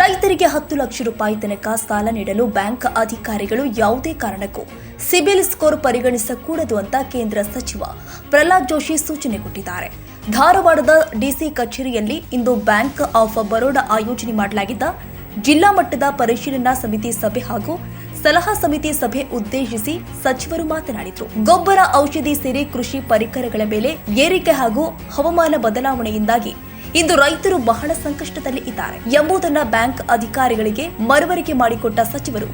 ರೈತರಿಗೆ ಹತ್ತು ಲಕ್ಷ ರೂಪಾಯಿ ತನಕ ಸಾಲ ನೀಡಲು ಬ್ಯಾಂಕ್ ಅಧಿಕಾರಿಗಳು ಯಾವುದೇ ಕಾರಣಕ್ಕೂ ಸಿಬಿಲ್ ಸ್ಕೋರ್ ಪರಿಗಣಿಸಕೂಡದು ಅಂತ ಕೇಂದ್ರ ಸಚಿವ ಪ್ರಹ್ಲಾದ್ ಜೋಶಿ ಸೂಚನೆ ಕೊಟ್ಟಿದ್ದಾರೆ. ಧಾರವಾಡದ ಡಿಸಿ ಕಚೇರಿಯಲ್ಲಿ ಇಂದು ಬ್ಯಾಂಕ್ ಆಫ್ ಬರೋಡಾ ಆಯೋಜನೆ ಮಾಡಲಾಗಿದ್ದ ಜಿಲ್ಲಾ ಮಟ್ಟದ ಪರಿಶೀಲನಾ ಸಮಿತಿ ಸಭೆ ಹಾಗೂ ಸಲಹಾ ಸಮಿತಿ ಸಭೆ ಉದ್ದೇಶಿಸಿ ಸಚಿವರು ಮಾತನಾಡಿದರು. ಗೊಬ್ಬರ ಔಷಧಿ ಸೇರಿ ಕೃಷಿ ಪರಿಕರಗಳ ಮೇಲೆ ಏರಿಕೆ ಹಾಗೂ ಹವಾಮಾನ ಬದಲಾವಣೆಯಿಂದಾಗಿ ಇಂದು ರೈತರು ಬಹಳ ಸಂಕಷ್ಟದಲ್ಲಿ ಇದ್ದಾರೆ ಎಂಬುದನ್ನ ಬ್ಯಾಂಕ್ ಅಧಿಕಾರಿಗಳಿಗೆ ಮರವರಿಕೆ ಮಾಡಿಕೊಟ್ಟ ಸಚಿವರು,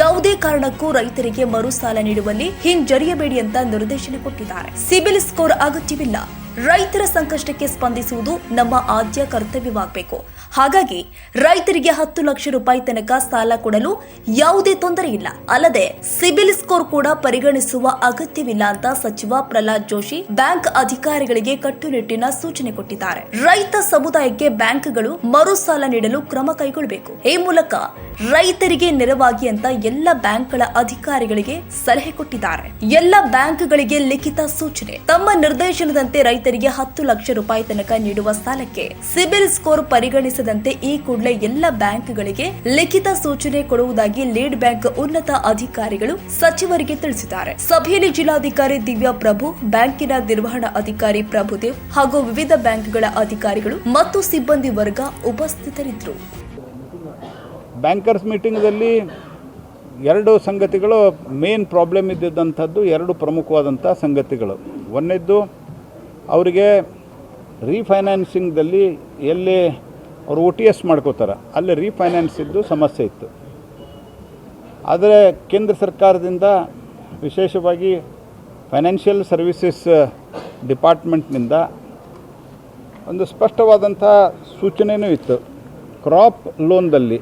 ಯಾವುದೇ ಕಾರಣಕ್ಕೂ ರೈತರಿಗೆ ಮರು ಸಾಲ ನೀಡುವಲ್ಲಿ ಹಿಂಜರಿಯಬೇಡಿ ಅಂತ ನಿರ್ದೇಶನ ಕೊಟ್ಟಿದ್ದಾರೆ. ಸಿಬಿಲ್ ಸ್ಕೋರ್ ಅಗತ್ಯವಿಲ್ಲ. ರೈತರ ಸಂಕಷ್ಟಕ್ಕೆ ಸ್ಪಂದಿಸುವುದು ನಮ್ಮ ಆದ್ಯ ಕರ್ತವ್ಯವಾಗಬೇಕು. ಹಾಗಾಗಿ ರೈತರಿಗೆ ಹತ್ತು ಲಕ್ಷ ರೂಪಾಯಿ ತನಕ ಸಾಲ ಕೊಡಲು ಯಾವುದೇ ತೊಂದರೆ ಇಲ್ಲ. ಅಲ್ಲದೆ ಸಿಬಿಲ್ ಸ್ಕೋರ್ ಕೂಡ ಪರಿಗಣಿಸುವ ಅಗತ್ಯವಿಲ್ಲ ಅಂತ ಸಚಿವ ಪ್ರಹ್ಲಾದ್ ಜೋಶಿ ಬ್ಯಾಂಕ್ ಅಧಿಕಾರಿಗಳಿಗೆ ಕಟ್ಟುನಿಟ್ಟಿನ ಸೂಚನೆ ಕೊಟ್ಟಿದ್ದಾರೆ. ರೈತ ಸಮುದಾಯಕ್ಕೆ ಬ್ಯಾಂಕ್ಗಳು ಮರು ಸಾಲ ನೀಡಲು ಕ್ರಮ ಕೈಗೊಳ್ಳಬೇಕು. ಈ ಮೂಲಕ ರೈತರಿಗೆ ನೆರವಾಗಿ ಅಂತ ಎಲ್ಲ ಬ್ಯಾಂಕ್ಗಳ ಅಧಿಕಾರಿಗಳಿಗೆ ಸಲಹೆ ಕೊಟ್ಟಿದ್ದಾರೆ. ಎಲ್ಲ ಬ್ಯಾಂಕ್ಗಳಿಗೆ ಲಿಖಿತ ಸೂಚನೆ. ತಮ್ಮ ನಿರ್ದೇಶನದಂತೆ ರೈತರಿಗೆ ಹತ್ತು ಲಕ್ಷ ರೂಪಾಯಿ ತನಕ ನೀಡುವ ಸಾಲಕ್ಕೆ ಸಿಬಿಲ್ ಸ್ಕೋರ್ ಪರಿಗಣಿಸದಂತೆ ಈ ಕೂಡಲೇ ಎಲ್ಲ ಬ್ಯಾಂಕ್ಗಳಿಗೆ ಲಿಖಿತ ಸೂಚನೆ ಕೊಡುವುದಾಗಿ ಲೀಡ್ ಬ್ಯಾಂಕ್ ಉನ್ನತ ಅಧಿಕಾರಿಗಳು ಸಚಿವರಿಗೆ ತಿಳಿಸಿದ್ದಾರೆ. ಸಭೆಯಲ್ಲಿ ಜಿಲ್ಲಾಧಿಕಾರಿ ದಿವ್ಯಾ ಪ್ರಭು, ಬ್ಯಾಂಕಿನ ನಿರ್ವಹಣಾ ಅಧಿಕಾರಿ ಪ್ರಭುದೇವ್ ಹಾಗೂ ವಿವಿಧ ಬ್ಯಾಂಕ್ಗಳ ಅಧಿಕಾರಿಗಳು ಮತ್ತು ಸಿಬ್ಬಂದಿ ವರ್ಗ ಉಪಸ್ಥಿತರಿದ್ದರು. ಬ್ಯಾಂಕರ್ಸ್ ಮೀಟಿಂಗ್ದಲ್ಲಿ ಎರಡು ಸಂಗತಿಗಳು ಮೇನ್ ಪ್ರಾಬ್ಲಮ್ ಇದ್ದಿದ್ದಂಥದ್ದು, ಎರಡು ಪ್ರಮುಖವಾದಂಥ ಸಂಗತಿಗಳು. ಒಂದನೇದ್ದು, ಅವರಿಗೆ ರೀಫೈನಾನ್ಸಿಂಗ್ದಲ್ಲಿ ಎಲ್ಲಿ ಅವರು ಒ ಟಿ ಎಸ್ ಮಾಡ್ಕೋತಾರೆ, ಅಲ್ಲಿ ರೀಫೈನಾನ್ಸ್ ಇದ್ದು ಸಮಸ್ಯೆ ಇತ್ತು. ಆದರೆ ಕೇಂದ್ರ ಸರ್ಕಾರದಿಂದ ವಿಶೇಷವಾಗಿ ಫೈನಾನ್ಷಿಯಲ್ ಸರ್ವಿಸಸ್ ಡಿಪಾರ್ಟ್ಮೆಂಟ್ನಿಂದ ಒಂದು ಸ್ಪಷ್ಟವಾದಂಥ ಸೂಚನೆಯೂ ಇತ್ತು. ಕ್ರಾಪ್ ಲೋನ್ದಲ್ಲಿ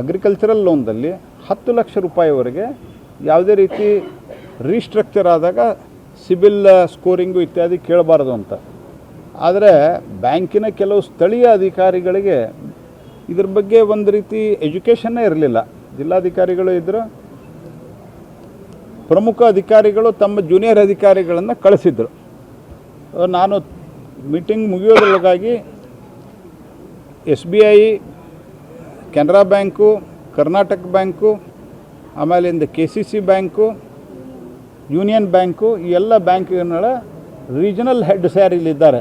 ಅಗ್ರಿಕಲ್ಚರಲ್ ಲೋನ್ದಲ್ಲಿ ಹತ್ತು ಲಕ್ಷ ರೂಪಾಯಿವರೆಗೆ ಯಾವುದೇ ರೀತಿ ರೀಸ್ಟ್ರಕ್ಚರ್ ಆದಾಗ ಸಿಬಿಲ್ ಸ್ಕೋರಿಂಗು ಇತ್ಯಾದಿ ಕೇಳಬಾರ್ದು ಅಂತ. ಆದರೆ ಬ್ಯಾಂಕಿನ ಕೆಲವು ಸ್ಥಳೀಯ ಅಧಿಕಾರಿಗಳಿಗೆ ಇದ್ರ ಬಗ್ಗೆ ಒಂದು ರೀತಿ ಎಜುಕೇಷನ್ನೇ ಇರಲಿಲ್ಲ. ಜಿಲ್ಲಾಧಿಕಾರಿಗಳು ಇದ್ದರು ಪ್ರಮುಖ ಅಧಿಕಾರಿಗಳು ತಮ್ಮ ಜೂನಿಯರ್ ಅಧಿಕಾರಿಗಳನ್ನು ಕಳಿಸಿದ್ರು. ನಾನು meeting ಮುಗಿಯೋದ್ರೊಳಗಾಗಿ S B I Canara Bank, Karnataka Bank ಆಮೇಲಿಂದ K C C bank, Union Bank, ಈ ಎಲ್ಲ ಬ್ಯಾಂಕ್ಗಳ ರೀಜನಲ್ ಹೆಡ್ ಸ್ಯಾರ್ ಇಲ್ಲಿದ್ದಾರೆ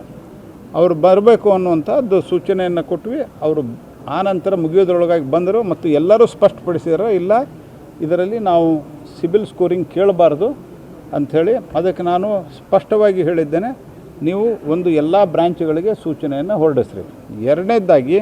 ಅವರು ಬರಬೇಕು ಅನ್ನುವಂಥದ್ದು ಸೂಚನೆಯನ್ನು ಕೊಟ್ವಿ. ಅವರು ಆ ನಂತರ ಮುಗಿಯೋದ್ರೊಳಗಾಗಿ ಬಂದರು ಮತ್ತು ಎಲ್ಲರೂ ಸ್ಪಷ್ಟಪಡಿಸಿದ್ರು, ಇಲ್ಲ, ಇದರಲ್ಲಿ ನಾವು ಸಿಬಿಲ್ ಸ್ಕೋರಿಂಗ್ ಕೇಳಬಾರ್ದು ಅಂಥೇಳಿ ಅದಕ್ಕೆ ನಾನು ಸ್ಪಷ್ಟವಾಗಿ ಹೇಳಿದ್ದೇನೆ. ನೀವು ಒಂದು ಎಲ್ಲ ಬ್ರ್ಯಾಂಚ್ಗಳಿಗೆ ಸೂಚನೆಯನ್ನು ಹೊರಡಿಸ್ರಿ. ಎರಡನೇದಾಗಿ